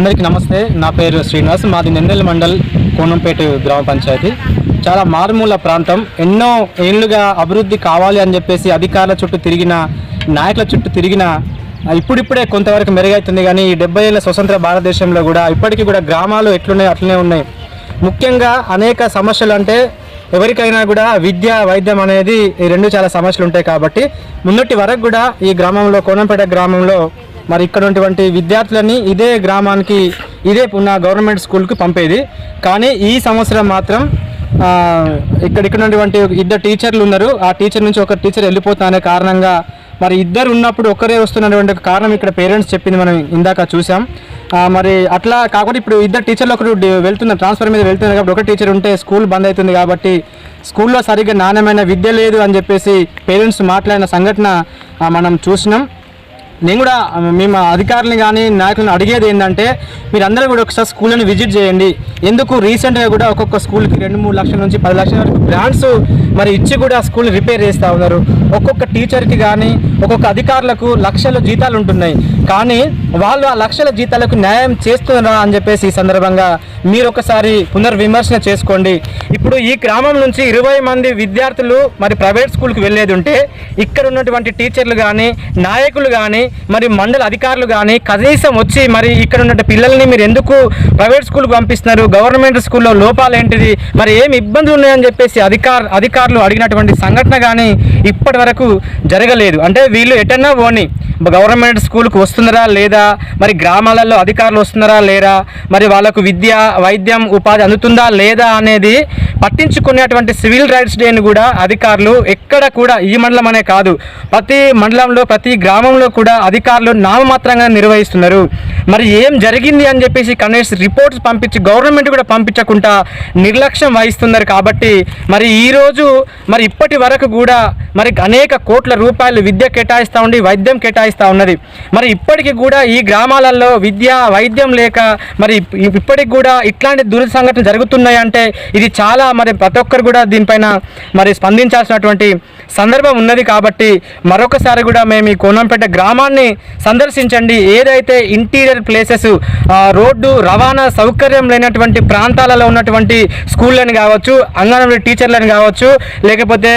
అందరికీ నమస్తే. నా పేరు శ్రీనివాస్. మాది నెందెల్ మండల్ కోనంపేట గ్రామ పంచాయతీ. చాలా మారుమూల ప్రాంతం. ఎన్నో ఏళ్ళుగా అభివృద్ధి కావాలి అని చెప్పేసి అధికారుల చుట్టూ తిరిగిన నాయకుల చుట్టూ తిరిగిన ఇప్పుడిప్పుడే కొంతవరకు మెరుగైతుంది కానీ ఈ డెబ్బై ఏళ్ళ స్వతంత్ర భారతదేశంలో కూడా ఇప్పటికీ కూడా గ్రామాలు ఎట్లున్నాయి అట్లనే ఉన్నాయి. ముఖ్యంగా అనేక సమస్యలు అంటే ఎవరికైనా కూడా విద్య వైద్యం అనేది ఈ రెండు చాలా సమస్యలు ఉంటాయి కాబట్టి మున్నటి వరకు కూడా ఈ గ్రామంలో కోనంపేట గ్రామంలో మరి ఇక్కడ ఉన్నటువంటి విద్యార్థులని ఇదే గ్రామానికి ఇదే ఉన్న గవర్నమెంట్ స్కూల్కి పంపేది. కానీ ఈ సంవత్సరం మాత్రం ఇక్కడ ఇక్కడ ఉన్నటువంటి ఇద్దరు టీచర్లు ఉన్నారు. ఆ టీచర్ నుంచి ఒక టీచర్ వెళ్ళిపోతున్న కారణంగా మరి ఇద్దరు ఉన్నప్పుడు ఒక్కరే వస్తున్నటువంటి కారణం ఇక్కడ పేరెంట్స్ చెప్పింది మనం ఇందాక చూసాం మరి అట్లా కాకుండా ఇప్పుడు ఇద్దరు టీచర్లు ఒకరు వెళ్తున్నారు ట్రాన్స్ఫర్ మీద వెళ్తున్నారు కాబట్టి ఒక టీచర్ ఉంటే స్కూల్ బంద్ అవుతుంది కాబట్టి స్కూల్లో సరిగ్గా నాణ్యమైన విద్య లేదు అని చెప్పేసి పేరెంట్స్ మాట్లాడిన సంఘటన మనం చూసినాం. నేను కూడా మేము అధికారులను కానీ నాయకులను అడిగేది ఏంటంటే మీరందరూ కూడా ఒకసారి స్కూల్ని విజిట్ చేయండి. ఎందుకు? రీసెంట్గా కూడా ఒక్కొక్క స్కూల్కి రెండు మూడు లక్షల నుంచి పది లక్షల వరకు గ్రాంట్స్ మరి ఇచ్చి కూడా స్కూల్ రిపేర్ చేస్తూ ఉన్నారు. ఒక్కొక్క టీచర్కి కానీ ఒక్కొక్క అధికారులకు లక్షల జీతాలు ఉంటున్నాయి. కానీ వాళ్ళు ఆ లక్షల జీతాలకు న్యాయం చేస్తున్నారా అని చెప్పేసి ఈ సందర్భంగా మీరు ఒకసారి పునర్విమర్శన చేసుకోండి. ఇప్పుడు ఈ గ్రామం నుంచి ఇరవై మంది విద్యార్థులు మరి ప్రైవేట్ స్కూల్కి వెళ్ళేది ఉంటే ఇక్కడ ఉన్నటువంటి టీచర్లు కానీ నాయకులు కానీ మరి మండల అధికారులు కానీ కనీసం వచ్చి మరి ఇక్కడ ఉన్న పిల్లల్ని మీరు ఎందుకు ప్రైవేట్ స్కూల్కి పంపిస్తున్నారు? గవర్నమెంట్ స్కూల్లో లోపాలు ఏంటిది మరి ఏమి ఇబ్బందులు ఉన్నాయని చెప్పేసి అధికార అధికారులు అడిగినటువంటి సంఘటన కానీ ఇప్పటి వరకు జరగలేదు. అంటే వీళ్ళు ఎటన్నా పోని గవర్నమెంట్ స్కూల్కి వస్తున్నారా లేదా మరి గ్రామాలలో అధికారులు వస్తున్నారా లేరా మరి వాళ్ళకు విద్య వైద్యం ఉపాధి అందుతుందా లేదా అనేది పట్టించుకునేటువంటి సివిల్ రైట్స్ డేని కూడా అధికారులు ఎక్కడ కూడా ఈ మండలం అనే కాదు ప్రతి మండలంలో ప్రతి గ్రామంలో కూడా అధికారులు నామమాత్రంగా నిర్వహిస్తున్నారు. మరి ఏం జరిగింది అని చెప్పేసి కనీసం రిపోర్ట్స్ పంపించి గవర్నమెంట్ కూడా పంపించకుండా నిర్లక్ష్యం వహిస్తున్నారు కాబట్టి మరి ఈరోజు మరి ఇప్పటి వరకు కూడా మరి అనేక కోట్ల రూపాయలు విద్య కేటాయిస్తూ ఉండి వైద్యం కేటాయిస్తూ ఉన్నది. మరి ఇప్పటికి కూడా ఈ గ్రామాలలో విద్య వైద్యం లేక మరి ఇప్పటికి కూడా ఇట్లాంటి దుర సంఘటనలు జరుగుతున్నాయి అంటే ఇది చాలా మరి ప్రతి ఒక్కరు కూడా దీనిపైన మరి స్పందించాల్సినటువంటి సందర్భం ఉన్నది కాబట్టి మరొకసారి కూడా మేము ఈ కోనంపేట గ్రామాన్ని సందర్శించండి. ఏదైతే ఇంటీరియర్ ప్లేసెస్ రోడ్డు రవాణా సౌకర్యం లేనటువంటి ప్రాంతాలలో ఉన్నటువంటి స్కూళ్ళని కావచ్చు అంగన్వాడీ టీచర్లను కావచ్చు లేకపోతే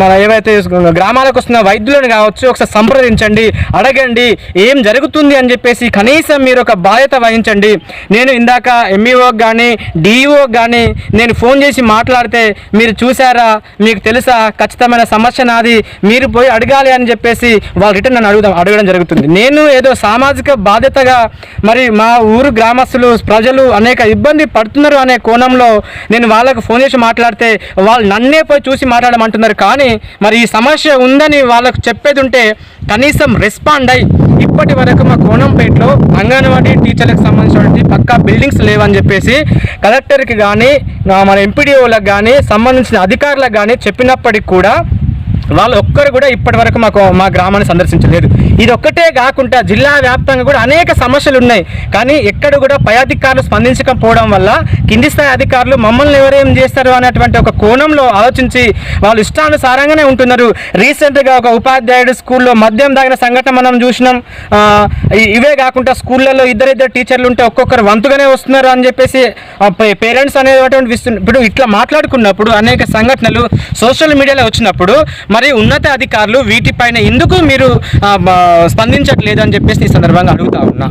మన ఏవైతే గ్రామాలకు వస్తున్న వైద్యులను కావచ్చు ఒకసారి సంప్రదించండి అడగండి ఏం జరుగుతుంది అని చెప్పేసి కనీసం మీరు ఒక బాధ్యత వహించండి. నేను ఇందాక ఎంఈఓకి కానీ డిఈఓకి కానీ నేను ఫోన్ చేసి మాట్లాడితే మీరు చూసారా మీకు తెలుసా? ఖచ్చితమైన సమస్య నాది. మీరు పోయి అడగాలి అని చెప్పేసి వాళ్ళు రిటర్న్ నన్ను అడుగుదాం అడగడం జరుగుతుంది. నేను ఏదో సామాజిక బాధ్యతగా మరి మా ఊరు గ్రామస్తులు ప్రజలు అనేక ఇబ్బంది పడుతున్నారు అనే కోణంలో నేను వాళ్ళకు ఫోన్ చేసి మాట్లాడితే వాళ్ళు నన్నే పోయి చూసి మాట్లాడమంటున్నారు. కానీ మరి ఈ సమస్య ఉందని వాళ్ళకు చెప్పేది ఉంటే కనీసం రెస్పాండ్ అయ్యి ఇప్పటి వరకు మా కోణంపేటలో అంగన్వాడీ టీచర్లకు సంబంధించినటువంటి పక్కా బిల్డింగ్స్ లేవని చెప్పేసి కలెక్టర్కి కానీ మన ఎంపీడీఓలకు కానీ సంబంధించిన అధికారులకు కానీ చెప్పినప్పటికి కూడా వాళ్ళు ఒక్కరు కూడా ఇప్పటి వరకు మాకు మా గ్రామాన్ని సందర్శించలేదు. ఇదొక్కటే కాకుండా జిల్లా వ్యాప్తంగా కూడా అనేక సమస్యలు ఉన్నాయి కానీ ఎక్కడ కూడా పై అధికారులు స్పందించకపోవడం వల్ల కింది స్థాయి అధికారులు మమ్మల్ని ఎవరేం చేస్తారు అనేటువంటి ఒక కోణంలో ఆలోచించి వాళ్ళు ఇష్టానుసారంగానే ఉంటున్నారు. రీసెంట్గా ఒక ఉపాధ్యాయుడు స్కూల్లో మద్యం తాగిన సంఘటన మనం చూసినాం. ఇవే కాకుండా స్కూళ్ళల్లో ఇద్దరిద్దరు టీచర్లు ఉంటే ఒక్కొక్కరు వంతుగానే వస్తున్నారు అని చెప్పేసి పేరెంట్స్ అనేటువంటి ఇప్పుడు ఇట్లా మాట్లాడుకున్నప్పుడు అనేక సంఘటనలు సోషల్ మీడియాలో వచ్చినప్పుడు మరి ఉన్నత అధికారులు వీటిపైన ఎందుకు మీరు స్పందించట్లేదు అని చెప్పేసి ఈ సందర్భంగా అడుగుతా ఉన్నా.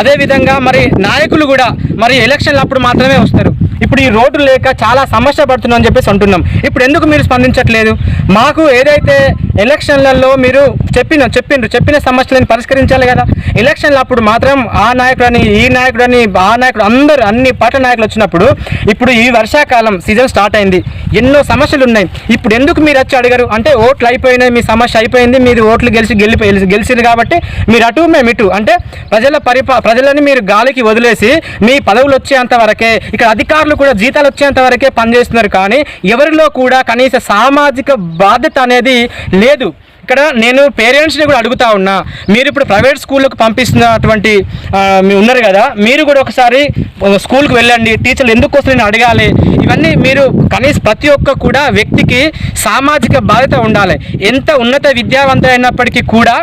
అదేవిధంగా మరి నాయకులు కూడా మరి ఎలక్షన్లు అప్పుడు మాత్రమే వస్తారు. ఇప్పుడు ఈ రోడ్డు లేక చాలా సమస్య పడుతున్నాం చెప్పేసి అంటున్నాం. ఇప్పుడు ఎందుకు మీరు స్పందించట్లేదు? మాకు ఏదైతే ఎలక్షన్లలో మీరు చెప్పిన చెప్పిండ్రు చెప్పిన సమస్యలను పరిష్కరించాలి కదా? ఎలక్షన్లు అప్పుడు మాత్రం ఆ నాయకుడని ఈ నాయకుడని ఆ నాయకుడు అందరు అన్ని పార్టీ నాయకులు వచ్చినప్పుడు ఇప్పుడు ఈ వర్షాకాలం సీజన్ స్టార్ట్ అయింది. ఎన్నో సమస్యలు ఉన్నాయి. ఇప్పుడు ఎందుకు మీరు వచ్చి అడిగారు? అంటే ఓట్లు అయిపోయినాయి మీ సమస్య అయిపోయింది మీరు ఓట్లు గెలిచి గెలిపి గెలిచింది కాబట్టి మీరు అటు మేము ఇటు. అంటే ప్రజల పరిపా ప్రజలని మీరు గాలికి వదిలేసి మీ పదవులు వచ్చేంత వరకే ఇక్కడ అధికారులు కూడా జీతాలు వచ్చేంత వరకే పనిచేస్తున్నారు. కానీ ఎవరిలో కూడా కనీస సామాజిక బాధ్యత అనేది లేదు. ఇక్కడ నేను పేరెంట్స్ని కూడా అడుగుతా ఉన్నా. మీరు ఇప్పుడు ప్రైవేట్ స్కూళ్ళకు పంపిస్తున్నటువంటి ఉన్నారు కదా మీరు కూడా ఒకసారి స్కూల్కి వెళ్ళండి. టీచర్లు ఎందుకు వస్తున్నారని అడగాలి. ఇవన్నీ మీరు కనీసం ప్రతి ఒక్క కూడా వ్యక్తికి సామాజిక బాధ్యత ఉండాలి. ఎంత ఉన్నత విద్యావంతమైనప్పటికీ కూడా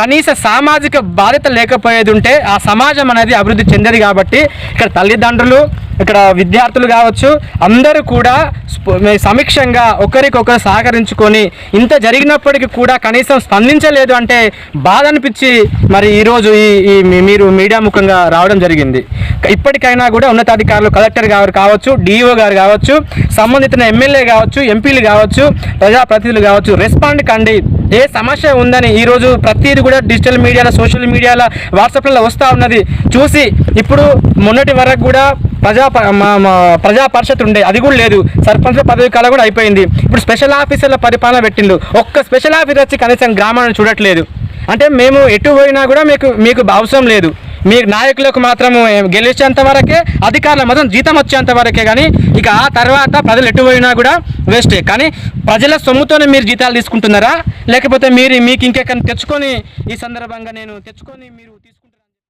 కనీస సామాజిక బాధ్యత లేకపోయేది ఉంటే ఆ సమాజం అనేది అభివృద్ధి చెందదు కాబట్టి ఇక్కడ తల్లిదండ్రులు ఇక్కడ విద్యార్థులు కావచ్చు అందరూ కూడా సమీక్షంగా ఒకరికొకరు సహకరించుకొని ఇంత జరిగినప్పటికీ కూడా కనీసం స్పందించలేదు అంటే బాధ అనిపించి మరి ఈరోజు ఈ ఈ మీరు మీడియా ముఖంగా రావడం జరిగింది. ఇప్పటికైనా కూడా ఉన్నతాధికారులు కలెక్టర్ గారు కావచ్చు డిఓ గారు కావచ్చు సంబంధిత ఎమ్మెల్యే కావచ్చు ఎంపీలు కావచ్చు ప్రజాప్రతినిధులు కావచ్చు రెస్పాండ్ కండి. ఏ సమస్య ఉందని ఈరోజు ప్రతిదీ కూడా డిజిటల్ మీడియాలో సోషల్ మీడియాలో వాట్సాప్లలో వస్తూ ఉన్నది. చూసి ఇప్పుడు మొన్నటి వరకు కూడా ప్రజా మా- ప్రజా పరిషత్ ఉండే అది కూడా లేదు. సర్పంచ్ పదవి కాలం కూడా అయిపోయింది. ఇప్పుడు స్పెషల్ ఆఫీసర్ల పరిపాలన పెట్టిండు. ఒక్క స్పెషల్ ఆఫీసర్ వచ్చి కనీసం గ్రామాన్ని చూడట్లేదు. అంటే మేము ఎటు పోయినా కూడా మీకు మీకు అవసరం లేదు. మీ నాయకులకు మాత్రం గెలిచేంత వరకే అధికారుల మాత్రం జీతం వచ్చేంత వరకే కానీ ఇక ఆ తర్వాత ప్రజలు ఎటు పోయినా కూడా వేస్టే. కానీ ప్రజల సొమ్ముతోనే మీరు జీతాలు తీసుకుంటున్నారా? లేకపోతే మీరు మీకు ఇంకెక్కడ తెచ్చుకొని ఈ సందర్భంగా నేను తెచ్చుకొని మీరు